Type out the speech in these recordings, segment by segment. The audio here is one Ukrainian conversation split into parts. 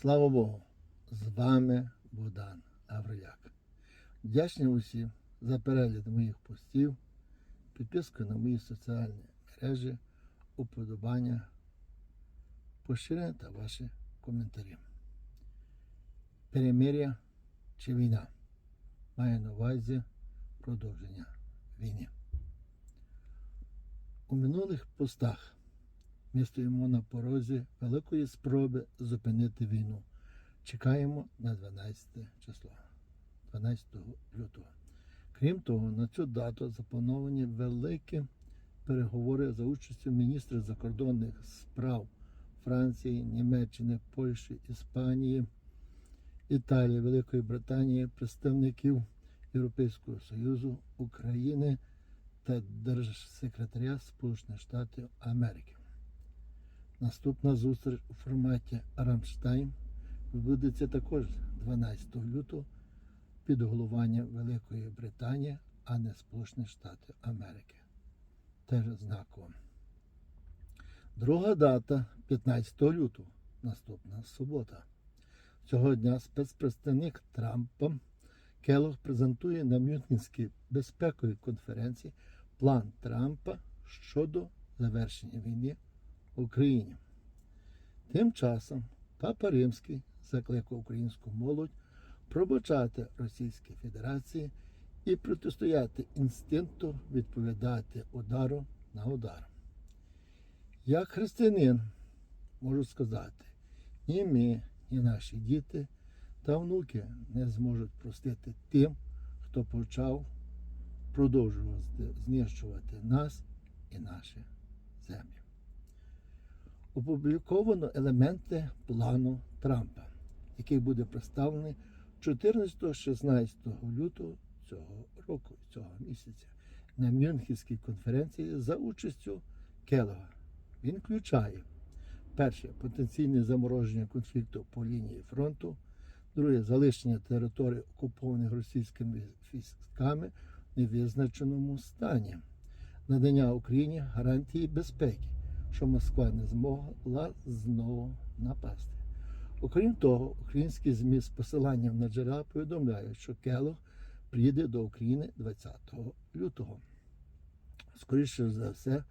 Слава Богу! З вами Богдан Гавриляк. Вдячний усім за перегляд моїх постів, підписку на мої соціальні мережі, уподобання, поширення та ваші коментарі. Перемир'я чи війна має на увазі продовження війни. У минулих постах ми стоїмо на порозі великої спроби зупинити війну. Чекаємо на 12 число, 12 лютого. Крім того, на цю дату заплановані великі переговори за участю міністрів закордонних справ Франції, Німеччини, Польщі, Іспанії, Італії, Великої Британії, представників Європейського Союзу, України та Держсекретаря Сполучених Штатів Америки. Наступна зустріч у форматі Рамштайн відбудеться також 12 лютого під головуванням Великої Британії, а не Сполучених Штатів Америки. Теж знаково. Друга дата 15 лютого, наступна субота. Цього дня спецпредставник Трампа Келлог презентує на Мюнхенській безпековій конференції план Трампа щодо завершення війни Україні. Тим часом Папа Римський закликав українську молодь пробачати Російській Федерації і протистояти інстинкту відповідати удару на удар. Як християнин можу сказати, ні ми, ні наші діти та внуки не зможуть простити тим, хто почав продовжувати знищувати нас і наші землі. Опубліковано елементи плану Трампа, який буде представлений 14-16 лютого цього року, цього місяця, на Мюнхенській конференції за участю Келлога. Він включає перше потенційне замороження конфлікту по лінії фронту, друге залишення територій, окупованих російськими військами в невизначеному стані, надання Україні гарантії безпеки, що Москва не змогла знову напасти. Окрім того, українські ЗМІ з посиланням на джерела повідомляють, що Келог приїде до України 20 лютого. Скоріше за все,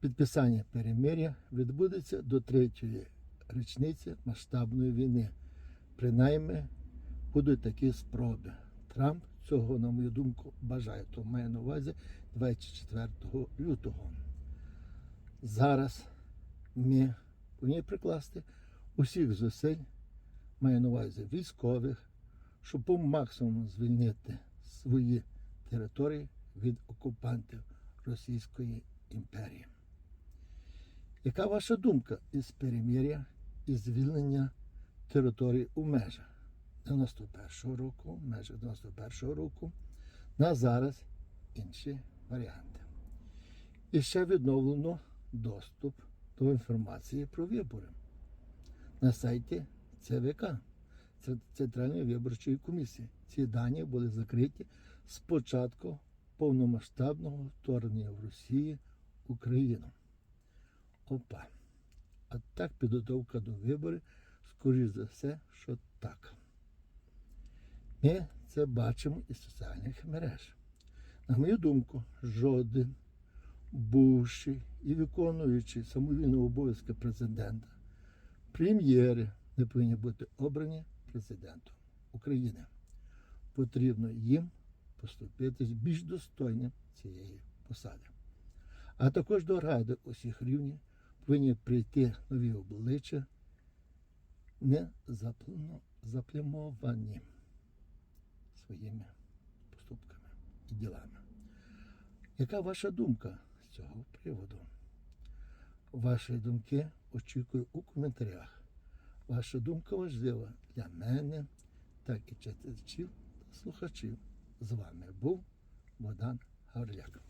підписання перемир'я відбудеться до третьої річниці масштабної війни. Принаймні будуть такі спроби. Трамп цього, на мою думку, бажає, то має на увазі 24 лютого. Зараз ми повинні прикласти усіх зусиль, маю на увазі військових, щоб по максимуму звільнити свої території від окупантів Російської імперії. Яка ваша думка із перемир'я і звільнення територій у межах 91-го року, в межах 91-го року, на зараз інші варіанти? І ще відновлено доступ до інформації про вибори на сайті ЦВК Центральної виборчої комісії. Ці дані були закриті з початку повномасштабного вторгнення в Росії в Україну. Опа. А так підготовка до виборів, скоріш за все, що так. Ми це бачимо із соціальних мереж. На мою думку, жоден бувший і виконуючий самовільно обов'язки президента, прем'єри не повинні бути обрані президентом України. Потрібно їм поступитись більш достойним цієї посади. А також до ради усіх рівнів повинні прийти нові обличчя, не заплямовані своїми поступками і ділами. Яка ваша думка цього приводу? Ваші думки очікую у коментарях. Ваша думка важлива для мене, так і читачів та слухачів. З вами був Богдан Гавриляк.